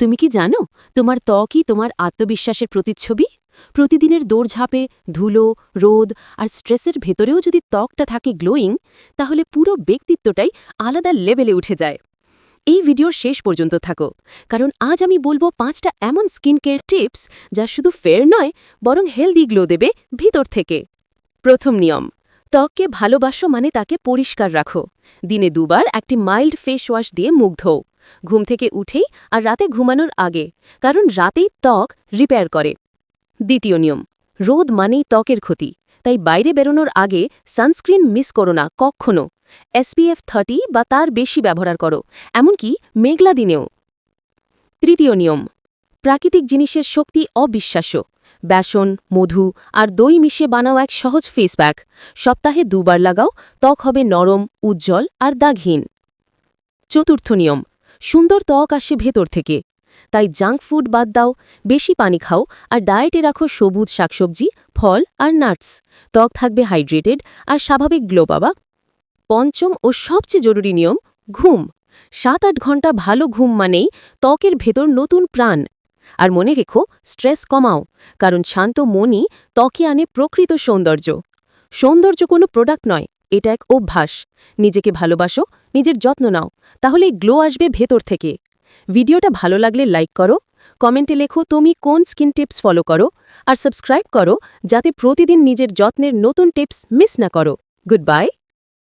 তুমি কি জানো তোমার ত্বকই তোমার আত্মবিশ্বাসের প্রতিচ্ছবি? প্রতিদিনের দৌড়ঝাঁপে, ধুলো, রোদ আর স্ট্রেসের ভেতরেও যদি ত্বকটা থাকে গ্লোয়িং, তাহলে পুরো ব্যক্তিত্বটাই আলাদা লেভেলে উঠে যায়। এই ভিডিওর শেষ পর্যন্ত থাকো, কারণ আজ আমি বলব পাঁচটা এমন স্কিন কেয়ার টিপস যা শুধু ফেয়ার নয়, বরং হেলদি গ্লো দেবে ভিতর থেকে। প্রথম নিয়ম, ত্বককে ভালোবাসো মানে তাকে পরিষ্কার রাখো। দিনে দুবার একটি মাইল্ড ফেস ওয়াশ দিয়ে মুখ ধোও ঘুম থেকে উঠেই আর রাতে ঘুমানোর আগে, কারণ রাতেই ত্বক রিপেয়ার করে। দ্বিতীয় নিয়ম, রোদ মানেই ত্বকের ক্ষতি, তাই বাইরে বেরোনোর আগে সানস্ক্রিন মিস করো না কক্ষণো এসপিএফ থার্টি বা তার বেশি ব্যবহার করো, এমনকি মেঘলা দিনেও। তৃতীয় নিয়ম, প্রাকৃতিক জিনিসের শক্তি অবিশ্বাস্য, বেসন, মধু আর দই মিশিয়ে বানাও এক সহজ ফেস প্যাক সপ্তাহে দুবার লাগাও, ত্বক হবে নরম, উজ্জ্বল আর দাগহীন। চতুর্থ নিয়ম সুন্দর ত্বক আসে ভেতর থেকে। তাই জাঙ্ক ফুড বাদ দাও, বেশি পানি খাও আর ডায়েটে রাখো সবুজ শাকসবজি, ফল আর নাটস। ত্বক থাকবে হাইড্রেটেড আর স্বাভাবিক গ্লো পাবা। পঞ্চম ও সবচেয়ে জরুরি নিয়ম, ঘুম। সাত আট ঘণ্টা ভালো ঘুম মানেই ত্বকের ভেতর নতুন প্রাণ। আর মনে রেখো, স্ট্রেস কমাও, কারণ শান্ত মনই ত্বকে আনে প্রকৃত সৌন্দর্য। সৌন্দর্য কোনো প্রোডাক্ট নয় এটা এক অভ্যাস। নিজেকে ভালোবাসো, নিজের যত্ন নাও তাহলে গ্লো আসবে ভেতর থেকে। ভিডিওটা ভালো লাগলে লাইক করো কমেন্টে লেখো তুমি কোন স্কিন টিপস ফলো করো, আর সাবস্ক্রাইব করো, যাতে প্রতিদিন নিজের যত্নের নতুন টিপস মিস না করো। Good bye